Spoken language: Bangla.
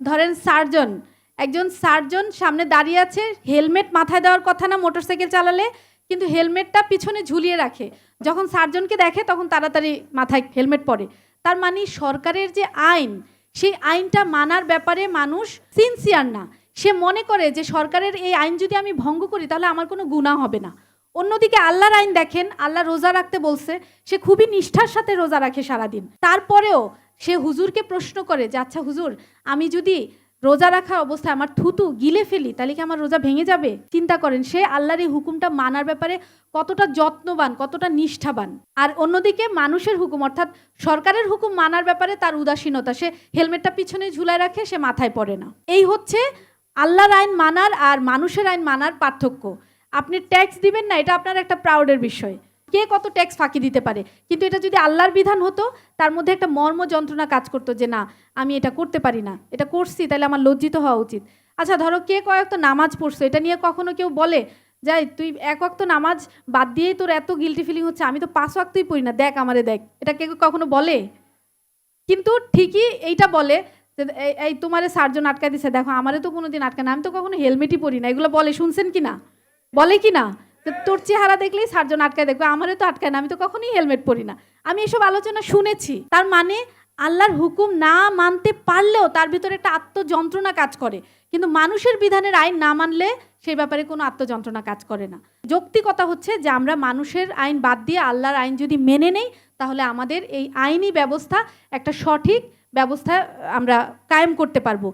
ধরেন সার্জন, একজন সার্জন সামনে দাঁড়িয়ে আছে, হেলমেট মাথায় দেওয়ার কথা না মোটরসাইকেল চালালে, কিন্তু হেলমেটটা পিছনে ঝুলিয়ে রাখে। যখন সার্জনকে দেখে, তখন তাড়াতাড়ি মাথায় হেলমেট পরে। তার মানে সরকারের যে আইন, সেই আইনটা মানার ব্যাপারে মানুষ সিনসিয়ার না। সে মনে করে যে সরকারের এই আইন যদি আমি ভঙ্গ করি, তাহলে আমার কোনো গুণা হবে না। অন্যদিকে আল্লাহর আইন দেখেন, আল্লাহ রোজা রাখতে বলছে, সে খুবই নিষ্ঠার সাথে রোজা রাখে সারাদিন। তারপরেও সে হুজুরকে প্রশ্ন করে যে আচ্ছা হুজুর, আমি যদি রোজা রাখা অবস্থায় আমার থুতু গিলে ফেলি, তাহলে কি আমার রোজা ভেঙে যাবে? চিন্তা করেন, সে আল্লাহর এই হুকুমটা মানার ব্যাপারে কতটা যত্নবান, কতটা নিষ্ঠাবান। আর অন্যদিকে মানুষের হুকুম, অর্থাৎ সরকারের হুকুম মানার ব্যাপারে তার উদাসীনতা। সে হেলমেটটা পিছনে ঝুলায় রাখে, সে মাথায় পড়ে না। এই হচ্ছে আল্লাহর আইন মানার আর মানুষের আইন মানার পার্থক্য। আপনি ট্যাক্স দিবেন না, এটা আপনার একটা প্রাউডের বিষয়। কে কত ট্যাক্স ফাঁকি দিতে পারে? কিন্তু এটা যদি আল্লাহর বিধান হতো, তার মধ্যে একটা মর্ম যন্ত্রণা কাজ করতো যে না, আমি এটা করতে পারি না। এটা করছি, তাহলে আমার লজ্জিত হওয়া উচিত। আচ্ছা ধরো কে কয়েক তো নামাজ পড়ছো, এটা নিয়ে কখনো কেউ বলে, যাই, তুই এক ওয়াক্ত নামাজ বাদ দিয়েই তোর এত গিলটি ফিলিং হচ্ছে, আমি তো পাঁচ ওয়াক্তই পড়ি না, দেখ আমারে দেখ। এটা কে কখনো বলে? কিন্তু ঠিকই এইটা বলে যে, এই- তোমারে সার্জন আটকা দিছে, দেখো আমারে তো কোনোদিন আটকা না, আমি তো কখনো হেলমেটই পরি না। এগুলো বলে, শুনছেন কি না? বলে কি না? তোর চেহারা দেখলেই সার্জন আটকায় দেখবে আমারে তো আটকায় না, আমি তো কখনোই হেলমেট পরি না। আমি এসব আলোচনা শুনেছি। তার মানে আল্লাহর হুকুম না মানতে পারলেও তার ভিতরে একটা আত্মযন্ত্রণা কাজ করে। কিন্তু মানুষের বিধানের আইন না মানলে সেই ব্যাপারে কোনো আত্মযন্ত্রণা কাজ করে না। যৌক্তিকতা হচ্ছে যে আমরা মানুষের আইন বাদ দিয়ে আল্লাহর আইন যদি মেনে নেই, তাহলে আমাদের এই আইনি ব্যবস্থা একটা সঠিক ব্যবস্থা আমরা কায়েম করতে পারব।